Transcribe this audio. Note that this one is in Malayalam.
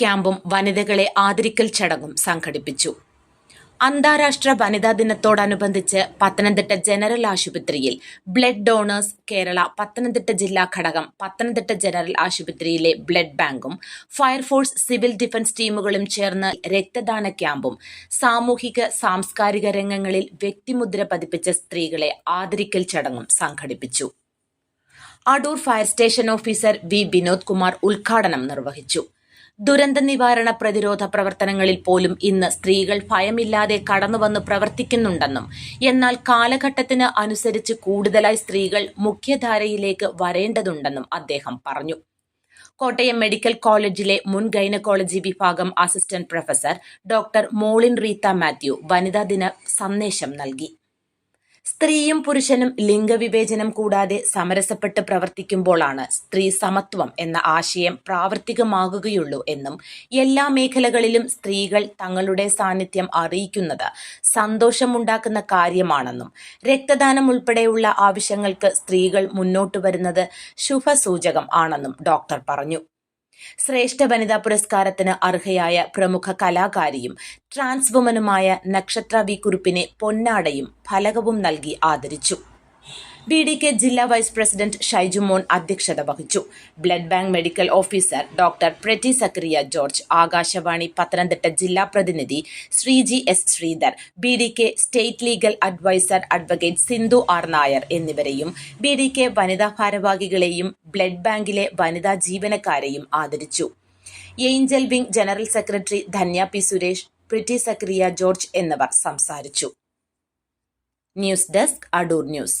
ക്യാമ്പും വനിതകളെ ആദരിക്കൽ ചടങ്ങും സംഘടിപ്പിച്ചു. അന്താരാഷ്ട്ര വനിതാ ദിനത്തോടനുബന്ധിച്ച് പത്തനംതിട്ട ജനറൽ ആശുപത്രിയിൽ ബ്ലഡ് ഡോണേഴ്സ് കേരള പത്തനംതിട്ട ജില്ലാ ഘടകം പത്തനംതിട്ട ജനറൽ ആശുപത്രിയിലെ ബ്ലഡ് ബാങ്കും ഫയർഫോഴ്സ് സിവിൽ ഡിഫൻസ് ടീമുകളും ചേർന്ന് രക്തദാന ക്യാമ്പും സാമൂഹിക സാംസ്കാരിക രംഗങ്ങളിൽ വ്യക്തിമുദ്ര പതിപ്പിച്ച സ്ത്രീകളെ ആദരിക്കൽ ചടങ്ങും സംഘടിപ്പിച്ചു. Adoor fire station officer V Vinod Kumar ഉദ്ഘാടനം നിർവഹിച്ചു. ദുരന്ത നിവാരണ പ്രതിരോധ പ്രവർത്തനങ്ങളിൽ പോലും ഇന്ന് സ്ത്രീകൾ ഭയമില്ലാതെ കടന്നുവന്ന് പ്രവർത്തിക്കുന്നുണ്ടെന്നും എന്നാൽ കാലഘട്ടത്തിന് അനുസരിച്ച് കൂടുതലായി സ്ത്രീകൾ മുഖ്യധാരയിലേക്ക് വരേണ്ടതുണ്ടെന്നും അദ്ദേഹം പറഞ്ഞു. കോട്ടയം മെഡിക്കൽ കോളേജിലെ മുൻ ഗൈനക്കോളജി വിഭാഗം assistant professor doctor Molin Reetha Mathew വനിതാ ദിന സന്ദേശം നൽകി. സ്ത്രീയും പുരുഷനും ലിംഗവിവേചനം കൂടാതെ സമരസപ്പെട്ട് പ്രവർത്തിക്കുമ്പോഴാണ് സ്ത്രീ സമത്വം എന്ന ആശയം പ്രാവർത്തികമാകുകയുള്ളൂ എന്നും എല്ലാ മേഖലകളിലും സ്ത്രീകൾ തങ്ങളുടെ സാന്നിധ്യം അറിയിക്കുന്നത് സന്തോഷമുണ്ടാക്കുന്ന കാര്യമാണെന്നും രക്തദാനം ഉൾപ്പെടെയുള്ള ആവശ്യങ്ങൾക്ക് സ്ത്രീകൾ മുന്നോട്ട് വരുന്നത് ശുഭസൂചകം ആണെന്നും ഡോക്ടർ പറഞ്ഞു. ശ്രേഷ്ഠ വനിതാ പുരസ്കാരത്തിന് അർഹയായ പ്രമുഖ കലാകാരിയും ട്രാൻസ് വുമനുമായ നക്ഷത്ര വി കുറുപ്പിനെ പൊന്നാടയും ഫലകവും നൽകി ആദരിച്ചു. ബി ഡി കെ ജില്ലാ വൈസ് പ്രസിഡന്റ് ഷൈജു മോൻ അധ്യക്ഷത വഹിച്ചു. Blood bank medical officer doctor Pretty Zakariya George Akashvani Pathanamthitta ജില്ലാ പ്രതിനിധി Sreeji S Sreedhar B D K state legal adviser advocate Sindhu R Nair എന്നിവരെയും ബി ഡി കെ വനിതാ ഭാരവാഹികളെയും ബ്ലഡ് ബാങ്കിലെ വനിതാ ജീവനക്കാരെയും ആദരിച്ചു. Angel wing general secretary Dhanya P Suresh Pretty Zakariya George എന്നിവർ സംസാരിച്ചു. News desk Adoor news.